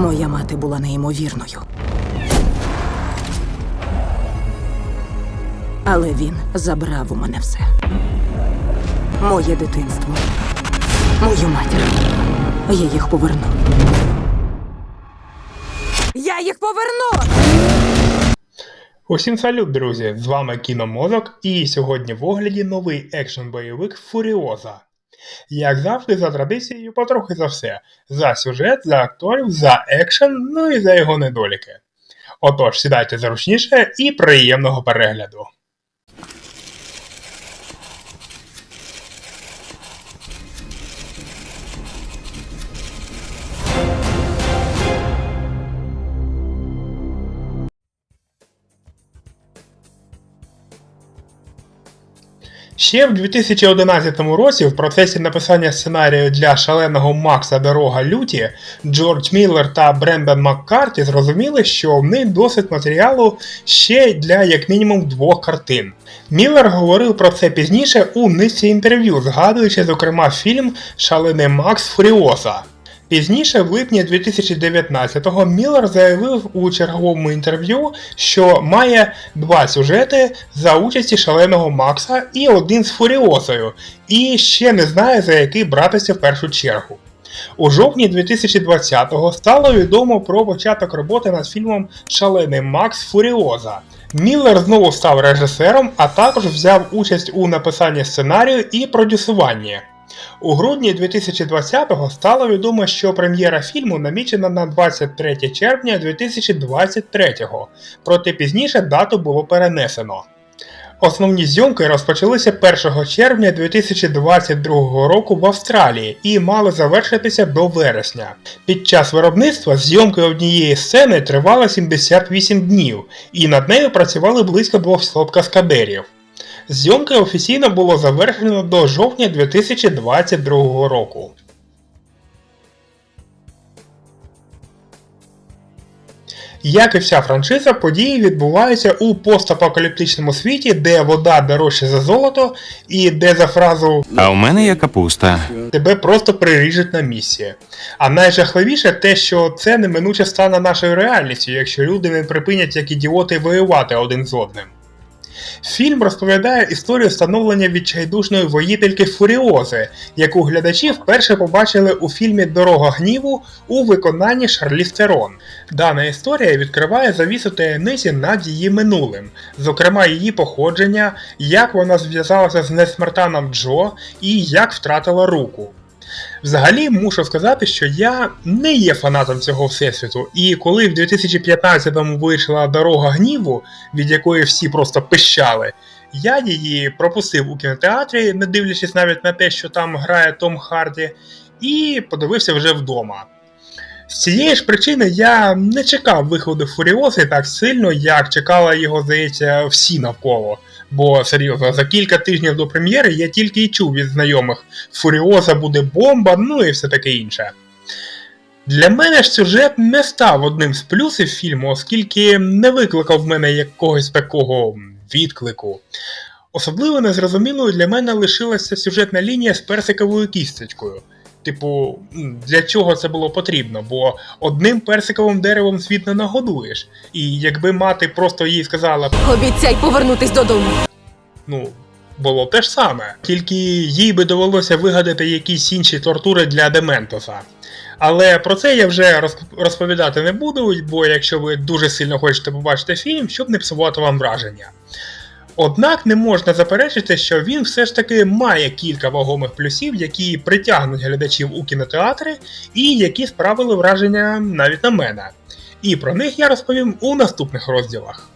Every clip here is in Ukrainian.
Моя мати була неймовірною. Але він забрав у мене все. Моє дитинство, мою матір. Я їх поверну. Я їх поверну! Усім салют, друзі! З вами Кіномозок, і сьогодні в огляді новий екшн-бойовик Фуріоза. Як завжди, за традицією, потрохи за все: за сюжет, за акторів, за екшен, ну і за його недоліки. Отож, сідайте зручніше і приємного перегляду. Ще в 2011 році в процесі написання сценарію для шаленого Макса Дорога Люті Джордж Міллер та Брендан Маккарті зрозуміли, що в них досить матеріалу ще для як мінімум двох картин. Міллер говорив про це пізніше у низці інтерв'ю, згадуючи, зокрема, фільм Шалений Макс Фуріоза. Пізніше, в липні 2019-го, Міллер заявив у черговому інтерв'ю, що має два сюжети за участі шаленого Макса і один з Фуріозою, і ще не знає за який братися в першу чергу. У жовтні 2020-го стало відомо про початок роботи над фільмом Шалений Макс Фуріоза. Міллер знову став режисером, а також взяв участь у написанні сценарію і продюсуванні. У грудні 2020-го стало відомо, що прем'єра фільму намічена на 23 червня 2023-го, проте пізніше дату було перенесено. Основні зйомки розпочалися 1 червня 2022 року в Австралії і мали завершитися до вересня. Під час виробництва зйомки однієї сцени тривали 78 днів, і над нею працювали близько 200 каскадерів. Зйомки офіційно було завершено до жовтня 2022 року. Як і вся франшиза, події відбуваються у постапокаліптичному світі, де вода дорожча за золото, і де за фразу А у мене є капуста. тебе просто приріжуть на місці. А найжахливіше те, що це неминуче стане нашою реальністю, якщо люди не припинять як ідіоти воювати один з одним. Фільм розповідає історію становлення відчайдушної воїтельки Фуріози, яку глядачі вперше побачили у фільмі Дорога гніву у виконанні Шарліз Терон. Дана історія відкриває завісу таємниці над її минулим, зокрема її походження, як вона зв'язалася з несмертаном Джо і як втратила руку. Взагалі мушу сказати, що я не є фанатом цього всесвіту, і коли в 2015-му вийшла дорога гніву, від якої всі просто пищали, я її пропустив у кінотеатрі, не дивлячись навіть на те, що там грає Том Харді, і подивився вже вдома. З цієї ж причини я не чекав виходу Фуріози так сильно, як чекала його, здається, всі навколо. Бо серйозно, за кілька тижнів до прем'єри я тільки й чув від знайомих Фуріоза буде бомба, ну і все таке інше. Для мене ж сюжет не став одним з плюсів фільму, оскільки не викликав в мене якогось такого відклику. Особливо незрозумілою для мене лишилася сюжетна лінія з персиковою кісточкою. Типу, для чого це було потрібно? Бо одним персиковим деревом світ не нагодуєш. І якби мати просто їй сказала, Обіцяй повернутись додому. ну, було те ж саме. Тільки їй би довелося вигадати якісь інші тортури для Дементоса. Але про це я вже роз- розповідати не буду, бо якщо ви дуже сильно хочете побачити фільм, щоб не псувати вам враження. Однак не можна заперечити, що він все ж таки має кілька вагомих плюсів, які притягнуть глядачів у кінотеатри і які справили враження навіть на мене. І про них я розповім у наступних розділах.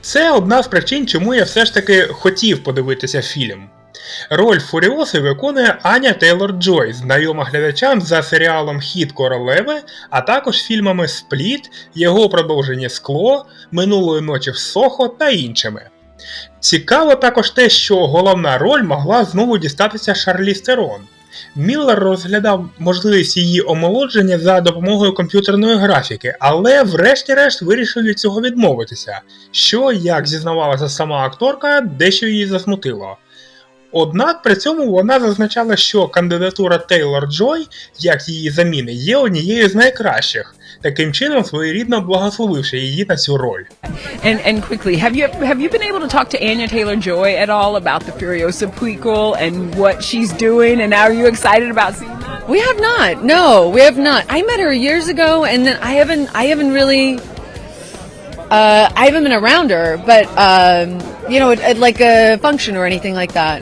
Це одна з причин, чому я все ж таки хотів подивитися фільм. Роль Фуріоси виконує Аня Тейлор Джой, знайома глядачам за серіалом Хід королеви, а також фільмами Спліт, його продовження Скло, Минулої ночі в Сохо та іншими. Цікаво також те, що головна роль могла знову дістатися Шарлі Стерон. Міллер розглядав можливість її омолодження за допомогою комп'ютерної графіки, але врешті-решт вирішив від цього відмовитися, що, як зізнавалася сама акторка, дещо її засмутило. Однак при цьому вона зазначала, що кандидатура Тейлор Джой, як її заміни, є однією з найкращих, таким чином своєрідно благословивши її на цю роль. And and quickly, have you have you been able to talk to Anya Taylor Joy at all about the Furiosa prequel and what she's doing? And are you excited about seeing that? We have not. No, we have not. I met her years ago, and then I haven't. I haven't really. Uh, I haven't been around her, but um, you know, at, at like a function or anything like that.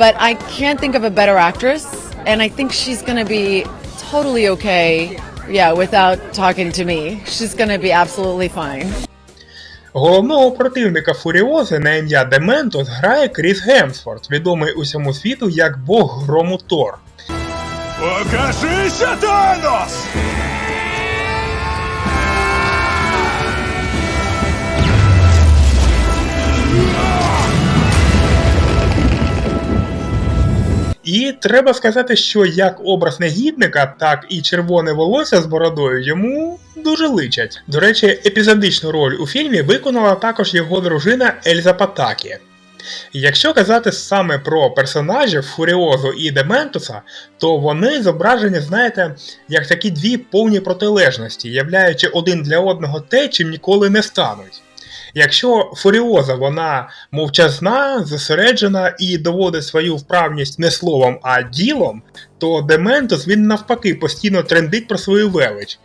But I can't think of a better actress, and I think she's gonna be totally okay. Yeah, without talking to me, she's gonna be absolutely fine. Головного противника Фуріози на ім'я Дементос грає Кріс Гемсворт, відомий усьому світу як бог грому Тор. Покажися, Танос! І треба сказати, що як образ негідника, так і червоне волосся з бородою йому дуже личать. До речі, епізодичну роль у фільмі виконала також його дружина Ельза Патакі. Якщо казати саме про персонажів Фуріозу і Дементуса, то вони зображені, знаєте, як такі дві повні протилежності, являючи один для одного те, чим ніколи не стануть. Якщо Фуріоза вона мовчазна, зосереджена і доводить свою вправність не словом, а ділом, то Дементус він навпаки постійно трендить про свою велич.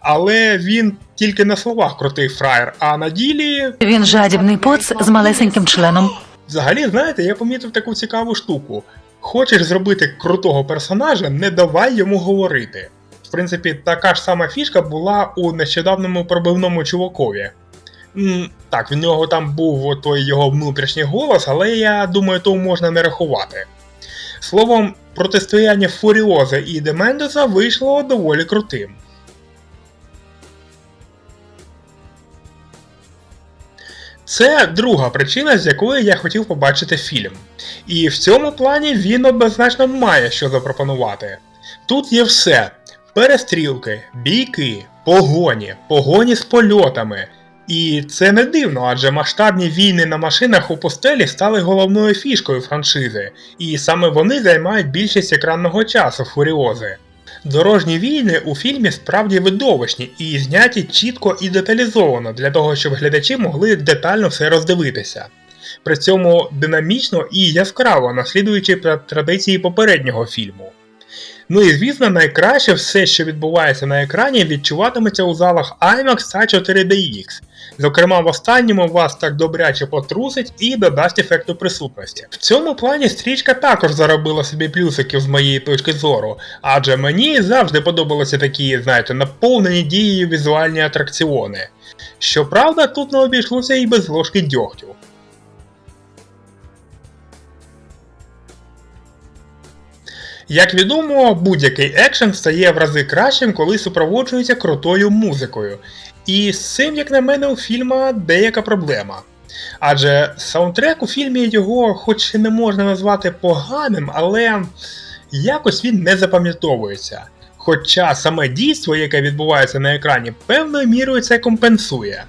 Але він тільки на словах крутий фраєр, а на ділі Він жадібний поц з малесеньким членом. Взагалі, знаєте, я помітив таку цікаву штуку. Хочеш зробити крутого персонажа, не давай йому говорити. В принципі, така ж сама фішка була у нещодавному пробивному чувакові. Так, в нього там був той його внутрішній голос, але я думаю, то можна не рахувати. Словом, протистояння Фуріоза і Демендеса вийшло доволі крутим. Це друга причина, з якої я хотів побачити фільм. І в цьому плані він однозначно має що запропонувати. Тут є все: перестрілки, бійки, погоні, погоні з польотами. І це не дивно, адже масштабні війни на машинах у пустелі стали головною фішкою франшизи, і саме вони займають більшість екранного часу фуріози. Дорожні війни у фільмі справді видовищні і зняті чітко і деталізовано для того, щоб глядачі могли детально все роздивитися. При цьому динамічно і яскраво наслідуючи традиції попереднього фільму. Ну і звісно, найкраще все, що відбувається на екрані, відчуватиметься у залах IMAX та 4DX. Зокрема, в останньому вас так добряче потрусить і додасть ефекту присутності. В цьому плані стрічка також заробила собі плюсиків з моєї точки зору, адже мені завжди подобалися такі, знаєте, наповнені дією візуальні атракціони. Щоправда, тут не обійшлося і без ложки дьогтю. Як відомо, будь-який екшен стає в рази кращим, коли супроводжується крутою музикою. І з цим, як на мене, у фільма деяка проблема. Адже саундтрек у фільмі його, хоч і не можна назвати поганим, але якось він не запам'ятовується. Хоча саме дійство, яке відбувається на екрані, певною мірою це компенсує.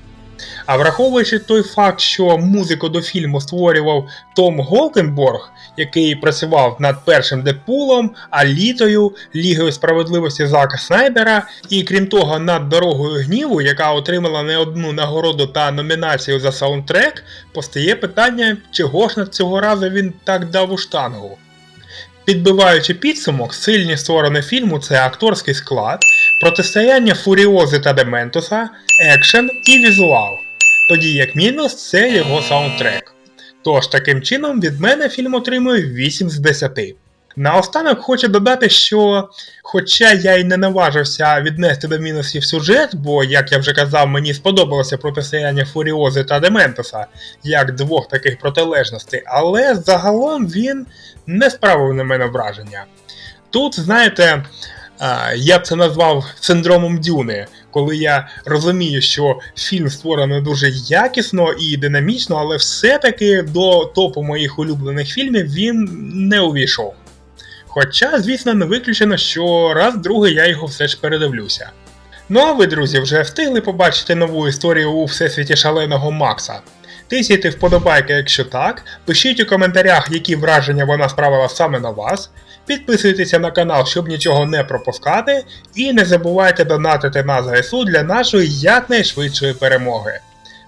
А враховуючи той факт, що музику до фільму створював Том Голкенборг, який працював над першим Дедпулом, Алітою, Лігою справедливості Зака Снайдера, і крім того, над дорогою гніву, яка отримала не одну нагороду та номінацію за саундтрек, постає питання, чого ж на цього разу він так дав у штангу. Підбиваючи підсумок, сильні сторони фільму це акторський склад, протистояння Фуріози та Дементуса, екшен і візуал. Тоді як мінус це його саундтрек. Тож таким чином від мене фільм отримує 8 з 10. Наостанок хочу додати, що хоча я й не наважився віднести до мінусів сюжет, бо, як я вже казав, мені сподобалося протистояння Фуріози та Дементуса як двох таких протилежностей, але загалом він не справив на мене враження. Тут, знаєте, я б це назвав синдромом Дюни, коли я розумію, що фільм створений дуже якісно і динамічно, але все-таки до топу моїх улюблених фільмів він не увійшов. Хоча, звісно, не виключено, що раз другий я його все ж передивлюся. Ну а ви, друзі, вже встигли побачити нову історію у всесвіті шаленого Макса. Тисяйте вподобайки, якщо так, пишіть у коментарях, які враження вона справила саме на вас. Підписуйтеся на канал, щоб нічого не пропускати, і не забувайте донатити на ЗСУ для нашої якнайшвидшої перемоги.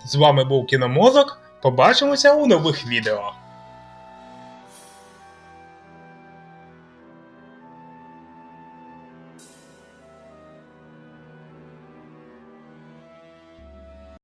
З вами був Кіномозок. Побачимося у нових відео.